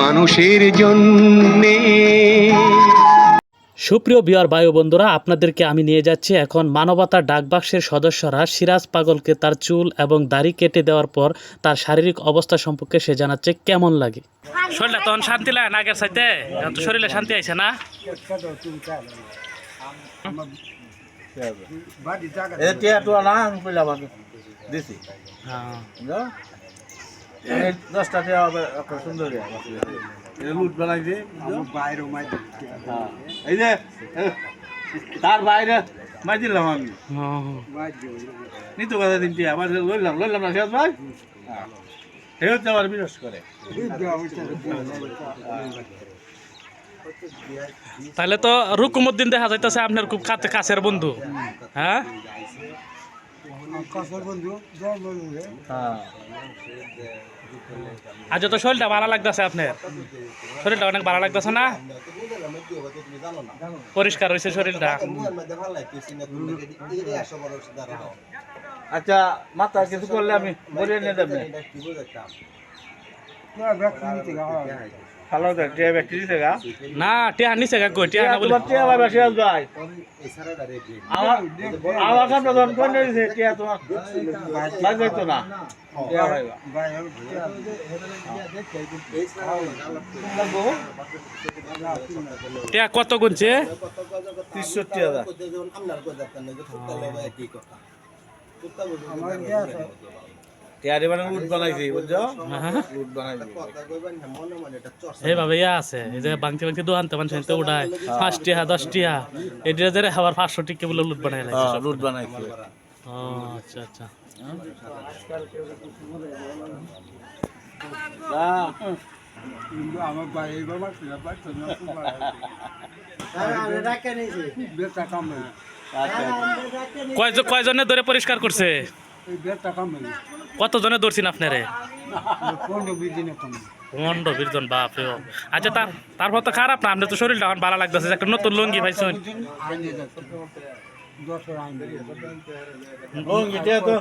মানুষের জন্যে। সুপ্রিয় বিহার বায়ু বন্ধুরা আপনাদেরকে আমি নিয়ে যাচ্ছি এখন মানবতা ডাকবাক্সের সদস্যরা সিরাজ পাগলকে তার চুল এবং দাড়ি কেটে দেওয়ার পর তার শারীরিক অবস্থা সম্পর্কে সে জানাচ্ছে কেমন লাগে। শরীরটা তখন শান্তি লাগে নাগের তো শরীরে শান্তি আইছে না। এই টিয়াটু না কইলা বাকি দিছি। হ্যাঁ। দশটা হবে সুন্দর। লুট বানাই দিয়ে বাইরে হ্যাঁ। এই যে তার বাইরে মাই দিলাম আমি। নিতু কথা দিন টিয়া আমার লইলাম লইলাম না শেষ ভাই? হ্যাঁ এই হচ্ছে বিরস করে। তাহলে তো রুকুমুদ্দিন দেখা যাইতেছে আপনার খুব কাছে কাছের বন্ধু। হ্যাঁ? হ্যাঁ। আজ তো শরীরটা ভালো লাগতেছে আপনার। শরীরটা অনেক ভালো লাগতেছে না? পরিষ্কার হয়েছে শরীরটা। আচ্ছা মাথা কিছু করলে আমি বলে নিয়ে দেবেন ভালো দেখ টিয়া ব্যক্তি দিছে গা। না টিয়া নিচে গা কই টিয়া না বলে। টিয়া ভাই শেষ ভাই আমার আমার সামনে যখন কোন দিছে টিয়া তোমার লাগবে তো না। টিয়া ভাই টিয়া কত গুনছে? হাজার। বানাইছি বুঝছ? হ্যাঁ। উঠ বানাইছি। এইভাবে ইয়া আছে এই যে বাংতি বাংতি দোকানতে মানুষ এনতে উঠায় পাঁচ টিয়া দশ টিয়া এটা যে আবার পাঁচশো টিকে বলে লুট বানাই লাগছে হ্যাঁ বানাইছি। ও আচ্ছা আচ্ছা। কয় কয়জনে ধরে পরিষ্কার করছে? কতজনে ধরছেন আপনারে? পনেরো বিশ জন বাপ। রে। আচ্ছা তার তারপর তো খারাপ না আপনার তো শরীরটা এখন ভালো লাগতেছে একটা নতুন লুঙ্গি পাইছেন। লঙ্গি টিয়া তো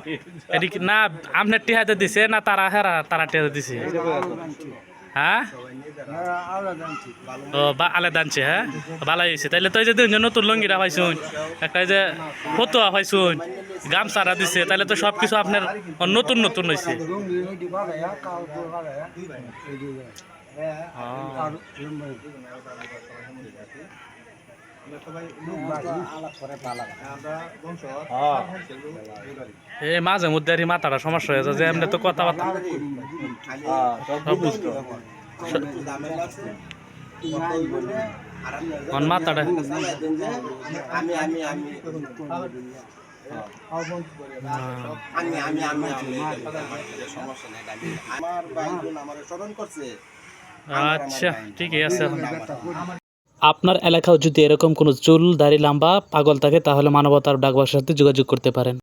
এদিকে না আপনার টিহাতে দিছে না তারা হেরা তারা টিহাতে দিছে? হ্যাঁ? ও বা আলাদা আনছে হ্যাঁ? ভালো হয়েছে। তাইলে তো এই যে দুজন নতুন লুঙ্গিটা পাইছুন একটা যে ফতুয়া পাইছুন গামছাটা দিছে তাহলে তো সব কিছু আপনার নতুন নতুন হয়েছে হ্যাঁ। এই মাঝে মধ্যে আর মাথাটা সমস্যা হয়ে যায় যে এমনি তো কথাবার্তা। সব বুঝতো আমার মাথাটা? আমি আমি আমি আমি আমি আমি আমি সমস্যা নাই আমি আমার ভাই আমার স্মরণ করছে। আচ্ছা ঠিকই আছে আপনার এলাকাও যদি এরকম কোনো চুল দাড়ি লম্বা পাগল থাকে, তাহলে মানবতার ডাকবার সাথে যোগাযোগ করতে পারেন।